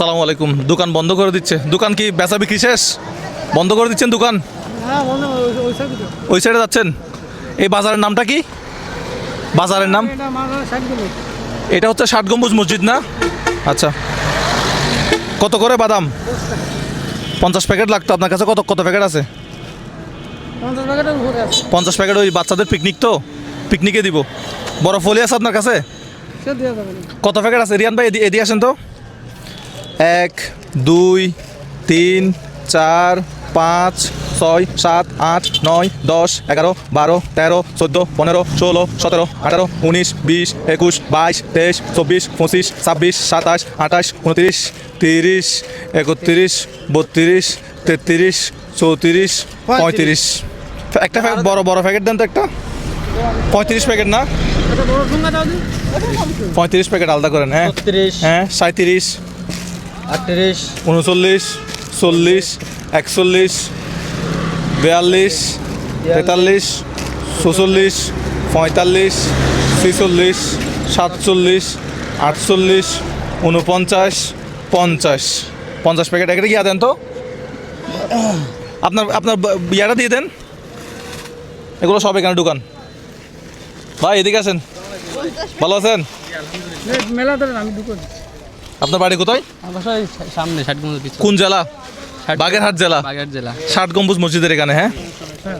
সালামু আলাইকুম। দোকান বন্ধ করে দিচ্ছে। দোকান কি বেচা বিক্রি শেষ? বন্ধ করে দিচ্ছেন দোকান? হ্যাঁ ওই- সাইডে যাচ্ছেন? এই বাজারের নামটা কি? বাজারের নাম? এটা হচ্ছে ষাট গম্বুজ মসজিদ না? আচ্ছা। কত করে বাদাম? পঞ্চাশ প্যাকেট লাগতো আপনার কাছে। কত কত প্যাকেট আছে? পঞ্চাশ প্যাকেট ওই বাচ্চাদের পিকনিক তো? পিকনিকে দিব। বড় ফলি আছে আপনার কাছে? কত প্যাকেট আছে? রিয়ান ভাই এদি- এদিকে আসেন তো। এক দুই তিন চার পাঁচ ছয় সাত আট নয় দশ এগারো বারো তেরো চোদ্দ পনেরো ষোলো সতেরো আঠারো উনিশ বিশ একুশ বাইশ তেইশ চব্বিশ পঁচিশ ছাব্বিশ সাতাশ আঠাশ উনত্রিশ তিরিশ একত্রিশ বত্রিশ তেত্রিশ চৌত্রিশ পঁয়ত্রিশ। একটা প্যাকেট বড় বড় প্যাকেট দেন তো একটা। পঁয়ত্রিশ প্যাকেট না? পঁয়ত্রিশ প্যাকেট আলাদা করেন হ্যাঁ। হ্যাঁ সাঁত্রিশ আটত্রিশ উনচল্লিশ চল্লিশ একচল্লিশ বিয়াল্লিশ তেতাল্লিশ চৌচল্লিশ পঁয়তাল্লিশ ছেচল্লিশ সাতচল্লিশ আটচল্লিশ উনপঞ্চাশ পঞ্চাশ। পঞ্চাশ প্যাকেট একটা গিয়া দেন তো। আপনার আপনার ইয়াটা দিয়ে দেন। এগুলো সব এখানে দোকান ভাই এদিকে আছেন ভালো আছেন? মেলা ধরেন আমি ঢুকো আপনার বাড়ি কোথায়? সামনে ষাট গম্বুজ কোন জেলা? বাগেরহাট জেলা? বাগেরহাট জেলা। ষাট গম্বুজ মসজিদের এখানে হ্যাঁ?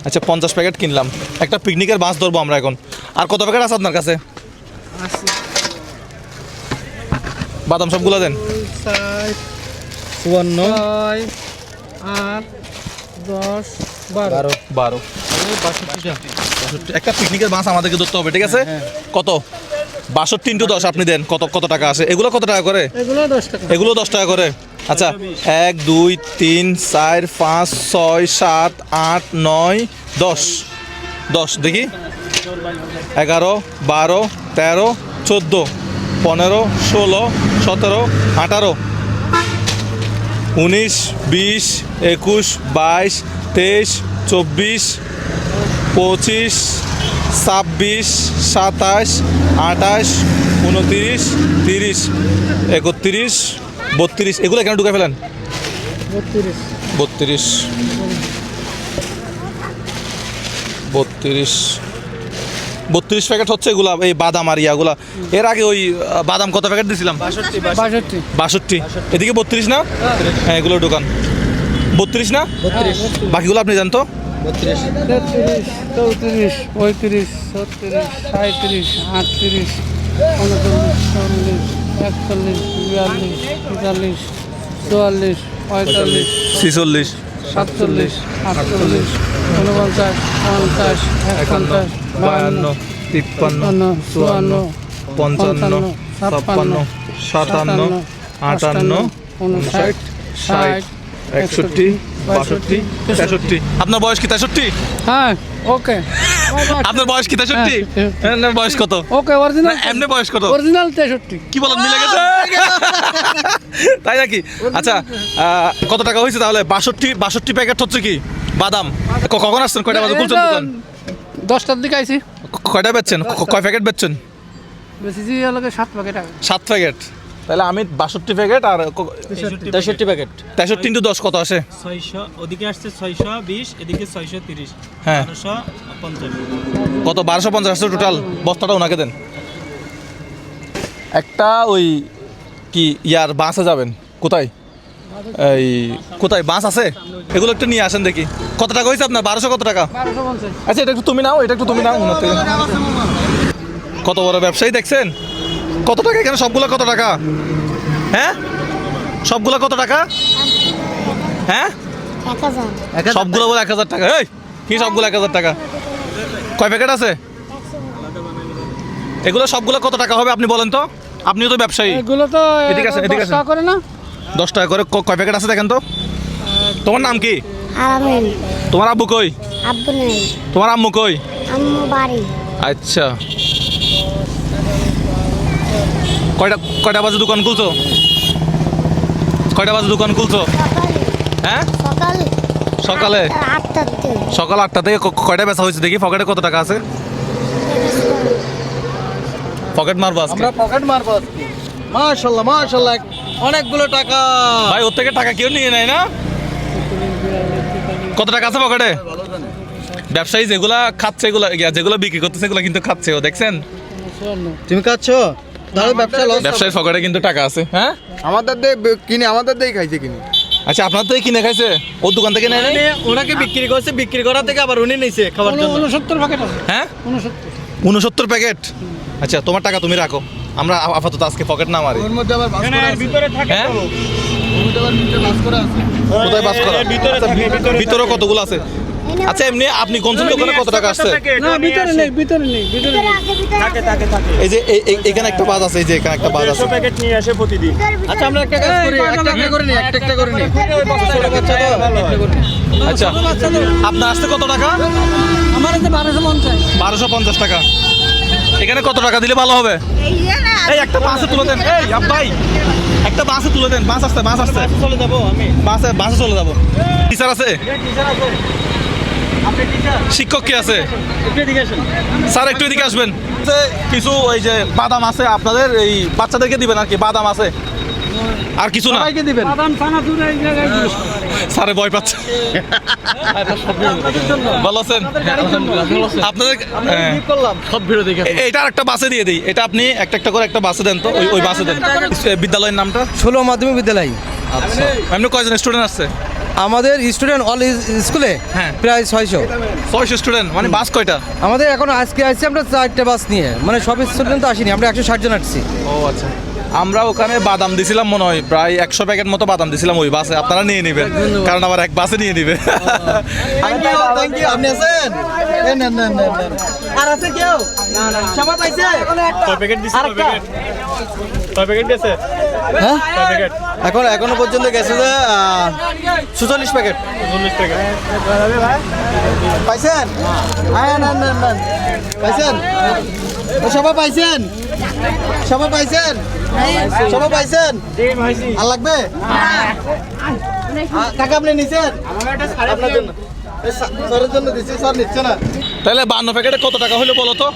আচ্ছা পঞ্চাশ প্যাকেট কিনলাম। একটা পিকনিকের বাস ধরবো আমরা এখন। আর কত প্যাকেট আছে আপনার কাছে? বাদাম সবগুলো দেন। চুয়ান্ন। আট দশ বারো। বারো। একটা পিকনিকের বাস আমাদেরকে ধরতে হবে ঠিক আছে? কত? বাষট্টি ইন্টু দশ আপনি দেন কত কত টাকা আছে? এগুলো কত টাকা করে? এগুলো দশ টাকা। এগুলো দশ টাকা করে? আচ্ছা এক দুই তিন চার পাঁচ ছয় সাত আট নয় দশ। দশ দেখি। এগারো বারো তেরো চোদ্দ পনেরো ষোলো সতেরো আঠারো। উনিশ বিশ একুশ বাইশ তেইশ চব্বিশ পঁচিশ ছাব্বিশ সাতাশ আঠাশ উনতিরিশ তিরিশ একত্রিশ বত্রিশ। এগুলো এখানে ঢুকে ফেলেন? বত্রিশ। বত্রিশ। বত্রিশ। প্যাকেট হচ্ছে এগুলা এই বাদাম আর ইয়াগুলা। এর আগে ওই বাদাম কত প্যাকেট দিয়েছিলাম বাষট্টি এদিকে বত্রিশ না? হ্যাঁ। এগুলো দোকান বত্রিশ না? বাকিগুলো আপনি জান তো বত্রিশ। তেত্রিশ চৌত্রিশ পঁয়ত্রিশ ছত্রিশ সাঁত্রিশ আটত্রিশ উনচল্লিশ চল্লিশ একচল্লিশ বিয়াল্লিশ তেতাল্লিশ চুয়াল্লিশ পঁয়তাল্লিশ ছিচল্লিশ সাতচল্লিশ আটচল্লিশ উনপঞ্চাশ পঞ্চাশ একপঞ্চাশ বায়ান্ন তিপ্পান্ন চুয়ান্ন পঞ্চান্ন ছাপ্পান্ন সাতান্ন আটান্ন উনষাট ষাট একষট্টি বাষট্টি তেষট্টি। আপনার বয়স কি তেষট্টি? হ্যাঁ ওকে। আপনার বয়স কি তেষট্টি? হ্যাঁ, বয়স কত? ওকে অরিজিনাল এমনি বয়স কত? অরিজিনাল তেষট্টি। কি বলেন মিলে গেছে? তাই নাকি? আচ্ছা কত টাকা হয়েছে তাহলে? বাষট্টি বাষট্টি প্যাকেট হচ্ছে কি? বাদাম। কখন আসছেন? কয়টা বাজে? খুলছেন দোকান? দশটার দিকে আইছি। কয়টা বেচছেন? কয় প্যাকেট বেচছেন? বেশি সাত প্যাকেট সাত প্যাকেট তাহলে আমি বাষট্টি প্যাকেট আর তেষট্টি প্যাকেট। তেষট্টি ইন্টু দশ কত আসে? ছয়শো ওদিকে আসছে ছয়শো বিশ এদিকে ছয়শো তিরিশ। হ্যাঁ। কত? বারোশো পঞ্চাশ আসছে টোটাল বস্তাটা ওনাকে দেন। একটা ওই কি ইয়ার বাসে যাবেন? কোথায়? এই কোথায় বাস আছে? এগুলো একটু নিয়ে আসেন দেখি। কত টাকা হয়েছে আপনার? বারোশো কত টাকা? আচ্ছা এটা একটু তুমি নাও এটা একটু তুমি নাও থেকে। কত বড় ব্যবসায়ী দেখছেন? কত টাকা এখানে? সবগুলো কত টাকা? হ্যাঁ? সবগুলো কত টাকা? হ্যাঁ? সবগুলো বলে এক হাজার টাকা। এই কি সবগুলো এক হাজার টাকা? কয় প্যাকেট আছে? এগুলো সবগুলো কত টাকা হবে আপনি বলেন তো? আপনিও তো ব্যবসায়ী। এগুলো তো এদিকে এদিকে দশ টাকা করে না? দশ টাকা করে ক- কয় প্যাকেট আছে দেখেন তো? তোমার নাম কি? তোমার আব্বু কই? আব্বু নেই। তোমার আম্মু কই? আম্মু বাড়ি। আচ্ছা। কয়টা কয়টা বাজে দোকান খুলছো? কয়টা বাজে দোকান খুলছো? হ্যাঁ? সকালে। সকাল? আটটা থেকে। কয়টা বেচা হয়েছে দেখি? পকেটে কত টাকা আছে? পকেট মারবো আজকে। আমরা পকেট মারবো আজকে। মাশাল্লাহ মাশাল্লাহ অনেকগুলো টাকা। ভাই ওর থেকে টাকা কেউ নিয়ে নেয় না? কত টাকা আছে পকেটে? ব্যবসায়ী যেগুলা খাচ্ছে এগুলা যেগুলো বিক্রি করতেছে এগুলো কিন্তু খাচ্ছে ও দেখছেন? তুমি খাচ্ছ? তাহলে ব্যবসা লস ব্যবসায়ীর পকেটে কিন্তু টাকা আছে হ্যাঁ? আমাদের দিয়ে কিনে আমাদের দিয়ে খাইছে কিনে। আচ্ছা আপনার তো কিনে খাইছে। ওর দোকান থেকে নেয় ওনাকে বিক্রি করছে বিক্রি করা থেকে আবার উনি নিছে খাবার জন্য। উনসত্তর প্যাকেট আছে। হ্যাঁ? উনসত্তর উনসত্তর প্যাকেট আচ্ছা তোমার টাকা তুমি রাখো। আমরা আপাতত আজকে পকেট না মারি। ওর মধ্যে আবার ভিতরে থাকে হ্যাঁ? কোথায় বাস করা? আচ্ছা, ভিতরে কতগুলো আছে? আচ্ছা এমনি আপনি কোনজন দোকানে কত টাকা আসছে? না ভিতরে নেই ভিতরে নেই। ভিতরে আগে। ভিতরে থাকে থাকে থাকে এই যে এখানে একটা বাজ আছে এই যে এখানে একটা বাজ আছে। প্যাকেট নিয়ে আসে প্রতিদিন। আচ্ছা আমরা একটা কাজ করি একটা একটা করে নি একটা একটা করে নি ছোট বাচ্চা তো। আচ্ছা আপনার আসতে কত টাকা? আমার পঞ্চাশ। বারোশো পঞ্চাশ টাকা। এখানে কত টাকা দিলে ভালো হবে? এই একটা বাসে তুলে দেন। এই ভাই একটা বাসে তুলে দেন। বাস আসছে বাস আসছে। চলে যাব আমি। বাসে বাসে চলে যাব। টিচার আছে? শিক্ষক কি আছে? স্যার একটু এদিকে আসবেন। কিছু ওই যে বাদাম আছে আপনাদের এই বাচ্চাদেরকে দিবেন আর কি বাদাম আছে। আর কিছু না। সবাইকে দিবেন। স্যারে ভয় পাচ্ছে। ভালো আছেন? আপনাদের হ্যাঁ। সব ভিডিও দেখে এটা একটা বাসে দিয়ে দিই। এটা আপনি একটা একটা করে একটা বাসে দেন তো ওই ওই বাসে দেন। বিদ্যালয়ের নামটা? ষোলো মাধ্যমিক বিদ্যালয়। আচ্ছা। এমনি কয়জন স্টুডেন্ট আসছে আমাদের স্টুডেন্ট অল স্কুলে হ্যাঁ। প্রায় ছয়শো। ছয়শো স্টুডেন্ট মানে বাস কয়টা? আমাদের এখন আজকে আসছি আমরা চারটে বাস নিয়ে। মানে সব স্টুডেন্ট তো আসিনি আমরা একশো ষাট জন আসছি। ও আচ্ছা। আমরা ওখানে বাদাম দিছিলাম মনে হয় প্রায় একশো প্যাকেট মতো বাদাম দিছিলাম ওই বাসে। আপনারা নিয়ে নেবেন কারণ আবার এক বাসে নিয়ে নিবে। থ্যাংক ইউ আপনি আছেন? এই নেন নেন নেন নেন। আর আছে কেউ? না না সবাই পাইছে? হ্যাঁ? এখন এখনও পর্যন্ত গেছে যে সুচল্লিশ প্যাকেট চল্লিশ প্যাকেট পাইছেন? পাইছেন? ও, সবাই পাইছেন? সবাই পাইছেন? সবাই পাইছেন? আর লাগবে? টাকা আপনি নিছেন? আপনার জন্য। স্যার- স্যারের জন্য দিচ্ছি স্যার নিচ্ছে না। তাহলে বান্ন প্যাকেটে কত টাকা হলো বলো তো?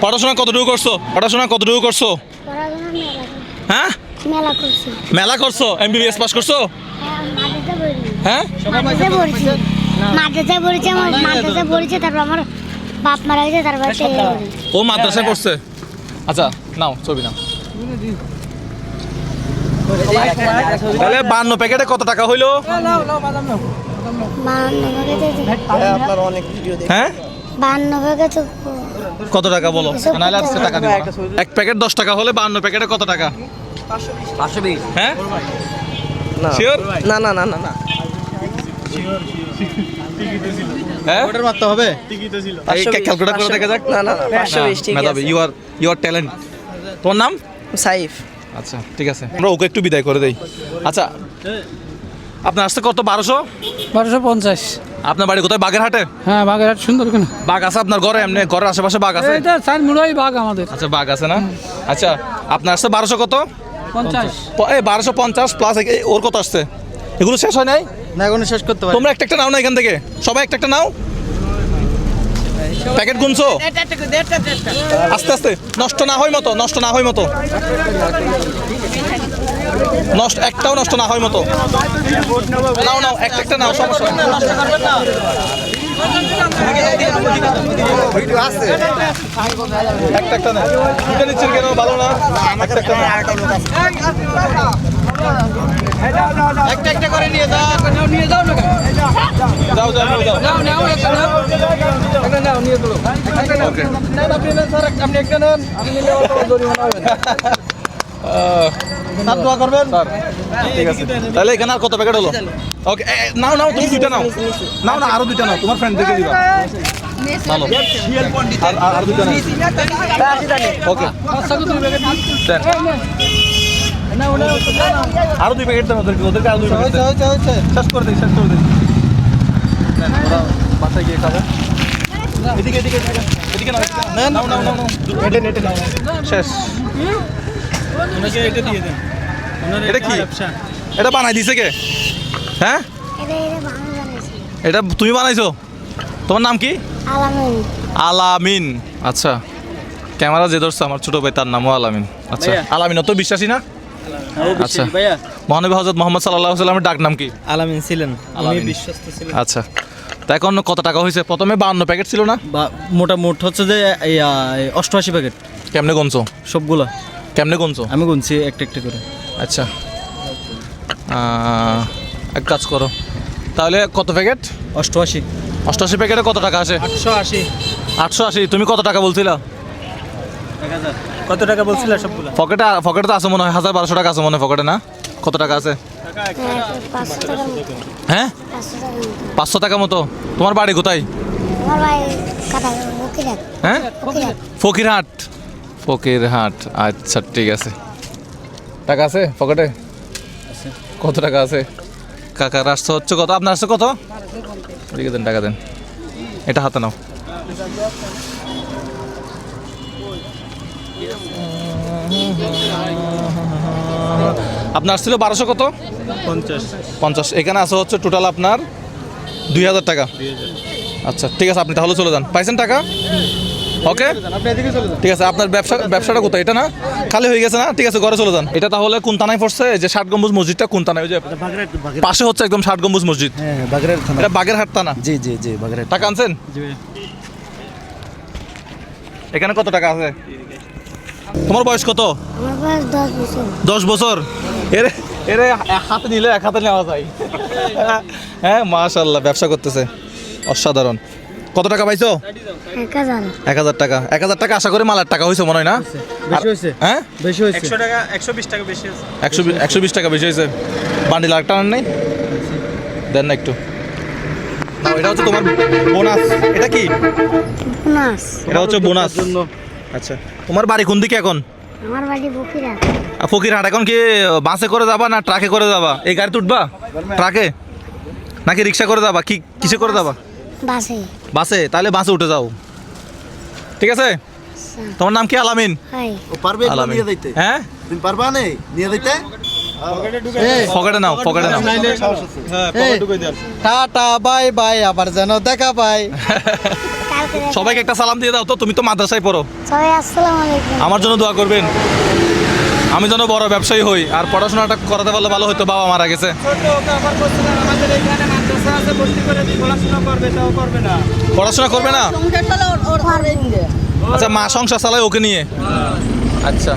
পড়াশোনা কতটুকু করছ? পড়াশোনা কতটুকু করছি। হ্যাঁ? মেলা করছি। মেলা করছ? এমবিবিএস পাস করছ হ্যাঁ, মাদ্রাসা পড়ি হ্যাঁ? মাদ্রাসা পড়ছি। মাদ্রাসা পড়েছি আমার মাদ্রাসা পড়েছে তারপর আমার বাপ মারা গেছে তারপর ও মাদ্রাসায় পড়ছে? আচ্ছা নাও ছবি নাও। তাহলে বান্ন প্যাকেটে কত টাকা হইল? হ্যাঁ? কত টাকা বলো? টাকা এক প্যাকেট দশ টাকা হলে বান্ন প্যাকেটে কত টাকা? পাঁচশো বিশ। হ্যাঁ? শিওর না। না না না না হ্যাঁ? ওটার মারতে হবে? ক্যালকুলেট করে দেখা যাক। না না না পাঁচশো বিশ ঠিক মেধাবী you are you are talent তোমার নাম? সাইফ। আচ্ছা ঠিক আছে। আমরা ওকে একটু বিদায় করে দেই। আচ্ছা আপনার আসতে কত? বারোশো? বারোশো পঞ্চাশ। আপনার বাড়ি কোথায়? বাগেরহাটে? হ্যাঁ বাগেরহাট সুন্দর কেন? বাঘ আছে আপনার ঘরে এমনি ঘরের আশেপাশে বাঘ আছে? এটা চার মুড়াই বাঘ আমাদের। আচ্ছা বাঘ আছে না? আচ্ছা আপনার আসছে বারোশো কত? বারোশো পঞ্চাশ প্লাস ওর কত আসছে? এগুলো শেষ হয় নাই? না এখনও শেষ করতে পারি। তোমরা একটা একটা নাও না এখান থেকে? সবাই একটা একটা নাও? প্যাকেট গুনছো? আস্তে আস্তে। নষ্ট না হয় মতো নষ্ট না হয় মতো। নষ্ট একটাও নষ্ট না হয় মতো। নাও নাও একটা একটা নাও সমস্যা নেই। একটা একটা নাও দুটো নিচ্ছেন কেন ভালো না একটা একটা নাও। একটা একটা করে নিয়ে যাও নিয়ে যাও না যাও যাও যাও নাও নাও একটা নাও একটা নাও নিয়ে চলো ওকে নেন আপনি নেন স্যার আপনি একটা নেন আপনি নিলে জরিমানা হবে তাহলে এখানে আর কত প্যাকেট হলো? ওকে নাও নাও তুমি দুইটা নাও। নাও না আরও দুইটা নাও তোমার ফ্রেন্ড দেখে দিবা। ভালো। আর দুইটা নাও। ওকে আরও দুই প্যাকেট দেন ওদেরকে ওদেরকে আরও দুই প্যাকেট শেষ করে দিই শেষ করে দিই বাসায় গিয়ে খাবে। এদিকে এদিকে এদিকে নাও। শেষ। ওনাকে এটা দিয়ে দেন। ওনার এটা কি? ব্যবসা। এটা বানাই দিছে কে? হ্যাঁ? এটা এটা ভালো এটা তুমি বানাইছো? তোমার নাম কি? আলামিন। আলামিন। আচ্ছা। ক্যামেরা যে ধরছে আমার ছোট ভাই তার নামও আলামিন। আচ্ছা আলামিন অত বিশ্বাসী না? আচ্ছা। মহানবী হজরত মোহাম্মদ সাল্লাহ সাল্লামের ডাক নাম কি? আলামিন ছিলেন। আলামিন। বিশ্বস্ত ছিলেন। আচ্ছা। তা এখন কত টাকা হয়েছে? প্রথমে বান্ন প্যাকেট ছিল না? বা মোটামুট হচ্ছে যে অষ্টআশি প্যাকেট। কেমনে গুনছো? সবগুলো। কেমনে গুনছো? আমি গুনছি একটা একটা করে। আচ্ছা। এক কাজ করো। তাহলে কত প্যাকেট? অষ্টআশি। অষ্টআশি প্যাকেটে কত টাকা আছে? আটশো আশি। আটশো আশি। তুমি কত টাকা বলছিলা? কত টাকা বলছিল সবগুলো? পকেটে পকেটে তো আছে মনে হয় হাজার বারোশো টাকা আছে মনে হয় পকেটে না? কত টাকা আছে? হ্যাঁ, পাঁচশো হ্যাঁ টাকা মতো। তোমার বাড়ি কোথায়? হ্যাঁ? বকিরাত ফকিরহাট ফকিরহাট আচ্ছা ঠিক আছে। টাকা আছে পকেটে? কত টাকা আছে? কাকা রাস্তা হচ্ছে কত? আপনার আসছে কত? এদিকে দেন টাকা দেন। এটা হাতে নাও। আপনার আসছিল বারোশো কত? পঞ্চাশ। পঞ্চাশ। এখানে আছে হচ্ছে টোটাল আপনার দুই হাজার টাকা। আচ্ছা ঠিক আছে আপনি তাহলে চলে যান। পাইছেন টাকা? ওকে? ঠিক আছে আপনার ব্যবসা ব্যবসাটা কোথায়? এটা না? খালি হয়ে গেছে না? ঠিক আছে ঘরে চলে যান। এটা তাহলে কোন থানায় পড়ছে? যে ষাট গম্বুজ মসজিদটা কোন থানায়? ওই যে পাশে হচ্ছে একদম ষাট গম্বুজ মসজিদ। হ্যাঁ থানা। এটা বাগেরহাট থানা? জি জি জি বাগেরহাট। টাকা আনছেন? এখানে কত টাকা আছে? তোমার বয়স কত? দশ বছর। দশ বছর? এরে এরে এক হাতে নিলে এক হাতে নেওয়া যায়। হ্যাঁ মাশাল্লাহ ব্যবসা করতেছে। অসাধারণ। কত টাকা পাইছো? এক হাজার। টাকা। এক হাজার টাকা আশা করে মালার টাকা হয়েছে মনে হয় না? হ্যাঁ? বেশি হয়েছে একশো একশো বিশ টাকা বেশি একশো একশো বিশ টাকা বেশি হয়েছে বান্ডিল আরেকটা আনেন নাই? দেন না একটু। এটা হচ্ছে তোমার বোনাস। এটা কি? বোনাস। এটা হচ্ছে বোনাস। আচ্ছা। তোমার বাড়ি কোন দিকে এখন? আমার বাড়ি আর ফকিরহাট এখন কি বাসে করে যাবা না ট্রাকে করে যাবা? এই গাড়ি উঠবা? ট্রাকে? নাকি রিক্সা করে যাবা? কি কিসে করে যাবা? বাসে। বাসে তাহলে বাসে উঠে যাও। ঠিক আছে? তোমার নাম কি? আলামিন? হয় ও পারবে নিয়ে যাইতে? হ্যাঁ? তুমি পারবা নে? নিয়ে যাইতে? পকেটে নাও পকেটে নাও। টাটা বাই বাই আবার যেন দেখা পাই। সবাইকে একটা সালাম দিয়ে দাও তো তুমি তো মাদ্রাসায় পড়ো। সবাই আসসালামু আলাইকুম। আমার জন্য দোয়া করবেন। আমি যেন বড় ব্যবসায়ী হই আর পড়াশোনাটা করাতে পারলে ভালো হতো বাবা মারা গেছে। আমাদের এখানে মাদ্রাসা আছে ভর্তি করে দিই পড়াশোনা করবে না। পড়াশোনা করবে না? আচ্ছা মা সংসার চালায় ওকে নিয়ে? আচ্ছা।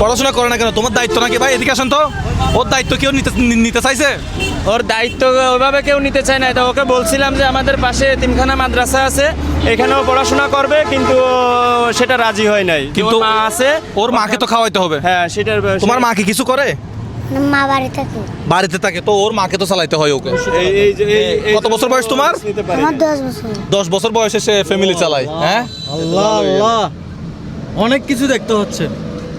পড়াশোনা করে না কেন? তোমার দায়িত্ব নাকি? ভাই এদিকে আসেন তো। ওর দায়িত্ব কেউ নিতে নিতে চাইছে? ওর দায়িত্ব ওইভাবে কেউ নিতে চায় না। তো ওকে বলছিলাম যে আমাদের পাশে তিনখানা মাদ্রাসা আছে এখানেও পড়াশোনা করবে কিন্তু সেটা রাজি হয় নাই। কিন্তু মা আছে। ওর মাকে তো খাওয়াইতে হবে। হ্যাঁ সেটার তোমার মা কি কিছু করে? মা বাড়ি থাকে। বাড়িতে থাকে তো ওর মাকে তো চালাইতে হয় ওকে। এই এই যে এই- এই কত বছর বয়স তোমার? আমার দশ বছর। দশ বছর বয়সে সে ফ্যামিলি চালায় হ্যাঁ? আল্লাহ আল্লাহ। অনেক কিছু দেখতে হচ্ছে।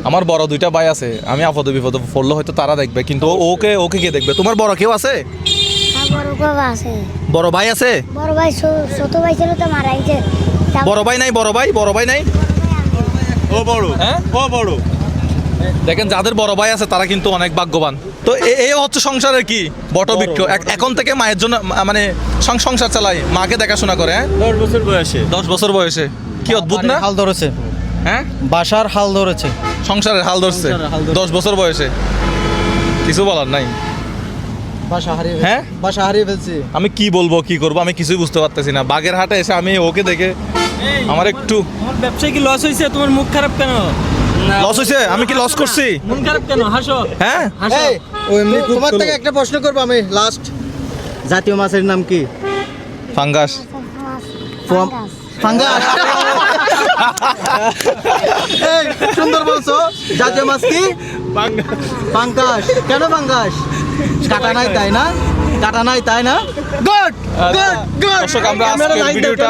আমার বড় দুইটা ভাই আছে আমি আপদ বিপদ পড়লে হয়তো তারা দেখবে কিন্তু ওকে ওকে কে দেখবে। তোমার বড় কেউ আছে? বড় বাবা আছে। বড় ভাই আছে? বড় ভাই ছোট ভাই ছিল তো মারা গেছে। বড় ভাই নাই বড় ভাই বড় ভাই নাই? ও বড় হ্যাঁ? ও বড়। দেখেন যাদের বড় ভাই আছে তারা কিন্তু অনেক ভাগ্যবান। তো এ- এই হচ্ছে সংসারের কি? বটবৃক্ষ এখন থেকে মায়ের জন্য মানে সং- সংসার চালায়। মাকে দেখাশোনা করে হ্যাঁ? দশ বছর বয়সে। দশ বছর বয়সে। কি অদ্ভুত না? হাল ধরেছে। হ্যাঁ? বাসার হাল ধরেছে। সংসারের হাল ধরছে। দশ বছর বয়সে? কিছু বলার নাই? বাসা হারিয়ে হ্যাঁ? বাসা হারিয়ে ফেলছি। আমি কি বলব কি করব আমি কিছুই বুঝতে পারতেছি না। বাগের হাটে এসে আমি ওকে দেখে আমার একটু তোমার ব্যবসায় কি লস হয়েছে তোমার মুখ খারাপ কেন? লস হয়েছে আমি কি লস করছি? মন খারাপ কেন? হাসো। হ্যাঁ? হাসো। তোমার থেকে একটা প্রশ্ন করব আমি লাস্ট জাতীয় মাছের নাম কি? ফাঙ্গাস। ফাঙ্গাস। এই সুন্দর বলছো? জাতীয় মাছ কি পাঙ্কাস কেন পাঙ্কাস কাটা নাই তাই না? কাটা নাই তাই না? গুড! গুড! গুড! দর্শক, আমরা আজকের ভিডিওটা-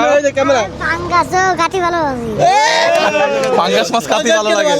ফাঙ্গাসও কাটি ভালো লাগে ফাঙ্গাস মাছ কাটি ভালো লাগে।